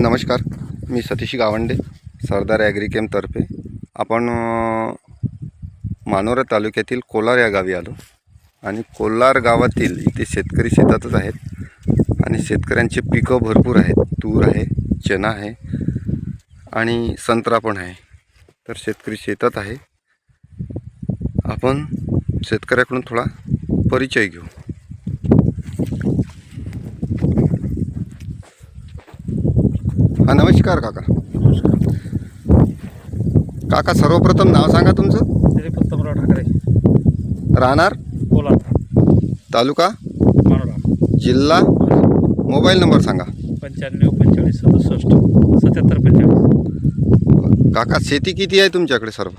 नमस्कार मी सतीश गावंडे सरदार ॲग्रिकेमतर्फे आपण मानोरा तालुक्यातील कोलार या गावी आलो. आणि कोलार गावातील इथे शेतकरी शेतातच आहेत. आणि शेतकऱ्यांचे पिकं भरपूर आहेत. तूर आहे चना आहे आणि संत्रा पण आहे. तर शेतकरी शेतात आहे. आपण शेतकऱ्याकडून थोडा परिचय घेऊ हा नमस्कार काका. काका सर्वप्रथम नाव सांगा तुमचं. श्रीपुत्तमराव ठाकरे. राहणार? कोलार. तालुका? मानोरा जिल्हा? मोबाईल नंबर सांगा. पंच्याण्णव पंचेचाळीस सदुसष्ट सत्याहत्तर पंचेचाळीस. काका शेती किती आहे तुमच्याकडे सर्व?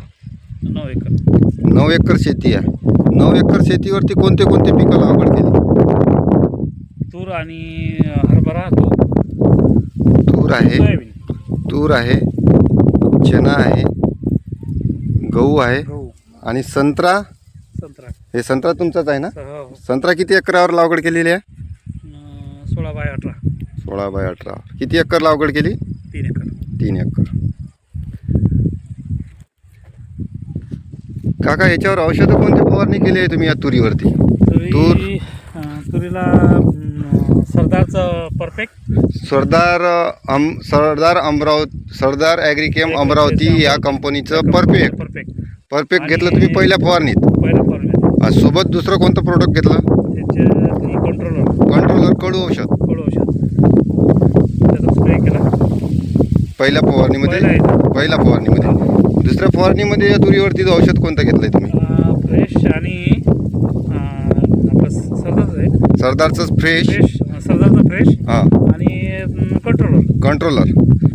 नऊ एकर. नऊ एकर शेती आहे. नऊ एकर शेतीवरती कोणते कोणते पिकं लागवड केली? तूर आणि हरभरा गहू तूर आहे. तूर आहे चना आहे गहू आहे आणि संत्रा? संत्रा. हे संत्रा तुमचाच आहे ना? हो संत्रा किती एकरावर लागवड केलेली आहे? सोळा बाय अठरा. सोळा बाय अठरा. किती एकर लागवड केली? तीन एकर. तीन एकर. काका याच्यावर औषधं कोणती फवारणी केली आहे तुम्ही या तुरीवरती? तुरी तुरीला परफेक्ट सरदार अम सरदार अमरावती सरदार ॲग्रिकेम अमरावती या कंपनीचं परफेक्ट परफेक्ट परफेक्ट घेतलं तुम्ही पहिल्या फवारणीत. पहिलं फॉर्मेट आणि सोबत दुसरं कोणतं प्रोडक्ट घेतलं? त्याचे कंट्रोलर कंट्रोलर कडू औषध. कडू औषध. त्याचा स्प्रे केला. पहिल्या फवारणीमध्ये? पहिला आहे. पहिल्या फवारणीमध्ये. दुसऱ्या फवारणीमध्ये या तुरीवरती औषध कोणतं घेतलंय तुम्ही? फ्रेश आणि अं, आपलं सरदारचं आहे. सरदारचं फ्रेश फ्रेश सरदारचं फ्रेश हां. आणि कंट्रोलर कंट्रोलर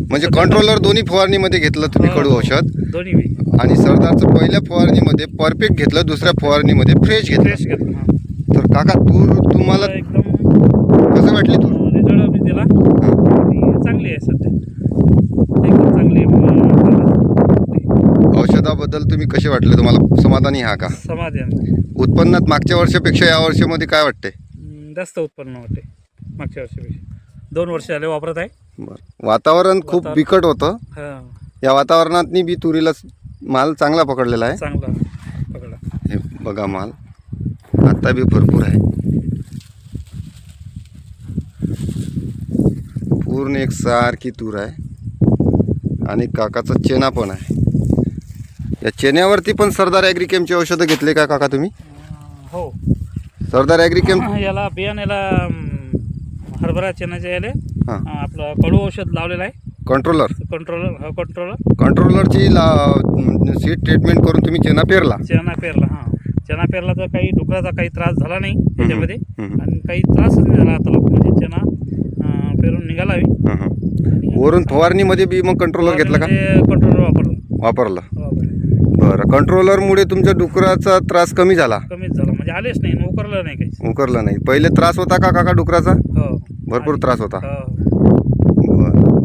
म्हणजे कंट्रोलर दोन्ही फवारणीमध्ये घेतलं तुम्ही कडू औषध? दोन्ही बी आणि सरदारचं पहिल्या फवारणीमध्ये परफेक्ट घेतलं दुसऱ्या फवारणीमध्ये फ्रेश घेतलं. फ्रेश घेतलं हां. तर काका तूर तुम्हाला एकदम कसं वाटली तूर? रिझल्ट मी दिला हां. आणि चांगली आहे सध्या. एकदम चांगली अं, औषधाबद्दल तुम्ही कसे वाटले? तुम्हाला समाधानी हा का? समाधान. उत्पन्नात मागच्या वर्षापेक्षा या वर्षामध्ये काय वाटते अं, जास्त उत्पन्न होते. मागच्या वर्षीपेक्षा दोन वर्ष झाले वापरत आहे. बरं. वातावरण खूप वातावरण- बिकट होतं. हां. या वातावरणातनी बी तुरीला माल चांगला पकडलेला आहे. चांगला पकडा हे बघा माल. आता बी भरपूर आहे. पूर्ण एक सारखी तूर आहे. आणि काकाचा चेना पण आहे. या चेन्यावरती पण सरदार ॲग्रिकेमचे औषधं घेतले का काका तुम्ही? हो. सरदार ॲग्रिकेम याला बियाण्याला हरभरा चण्याच्या याले हां. आपलं कडू औषध लावलेलं आहे. कंट्रोलर कंट्रोलर हा कंट्रोलर कंट्रोलरची ला सीड ट्रीटमेंट करून तुम्ही चेना पेरला? चना पेरला हां. चना पेरला तर काही डुकराचा काही त्रास झाला नाही त्याच्यामध्ये हम्म. आणि काही त्रासच नाही झाला आता लोक म्हणजे चना अं, पेरून निघालावी. हं, हं. वरून फवारणीमध्ये बी मग कंट्रोलर घेतलं का? कंट्रोलर वापरलं. वापरलं. वापरलं. बरं कंट्रोलरमुळे तुमच्या डुकराचा त्रास कमी झाला? कमीच झालं. म्हणजे आलेच नाही उकरलं नाही काही उकरला नाही. पहिले त्रास होता का काका डुकराचा? हो. भरपूर त्रास होता. हो बरं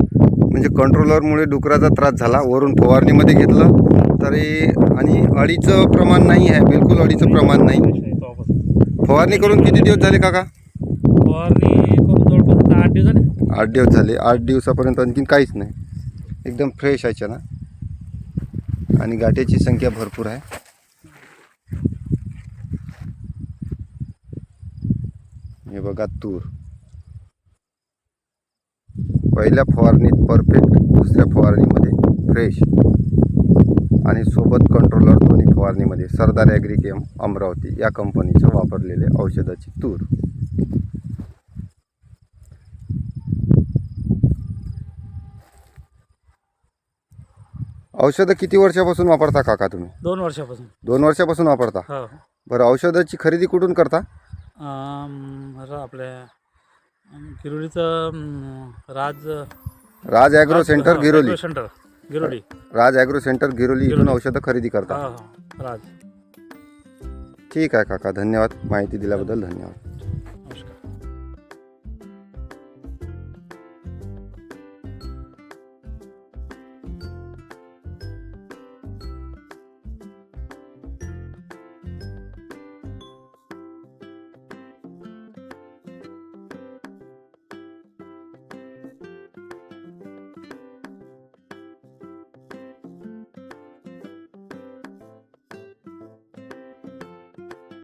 म्हणजे कंट्रोलरमुळे डुकराचा त्रास झाला वरून फवारणीमध्ये घेतलं तरी आणि अळीचं प्रमाण नाही आहे बिलकुल अळीचं प्रमाण नाही. फवारणी करून किती दिवस झाले काका? फवारणी करून जवळपास आता आठ दिवस झाले. आठ दिवस झाले. आठ दिवसापर्यंत आणखीन काहीच नाही. एकदम फ्रेश आहे चना आणि गाठ्याची संख्या भरपूर आहे. हे बघा तूर. पहिल्या फवारणीत परफेक्ट दुसऱ्या फवारणीमध्ये फ्रेश आणि सोबत कंट्रोलर दोन्ही फवारणीमध्ये सरदार ॲग्रिकेम अमरावती या कंपनीचं वापरलेले औषधाची तूर. औषधं किती वर्षापासून वापरता काका तुम्ही? दोन वर्षापासून. दोन वर्षापासून वापरता? हो. बरं औषधाची खरेदी कुठून करता? र- आपल्या गिरोलीचं राज राज ॲग्रो सेंटर हा, Giroli. Centre Giroli. Raj agro centre Giroli इथून औषधं खरेदी हा करता हा. राज. ठीक आहे काका धन्यवाद. माहिती दिल्याबद्दल धन्यवाद.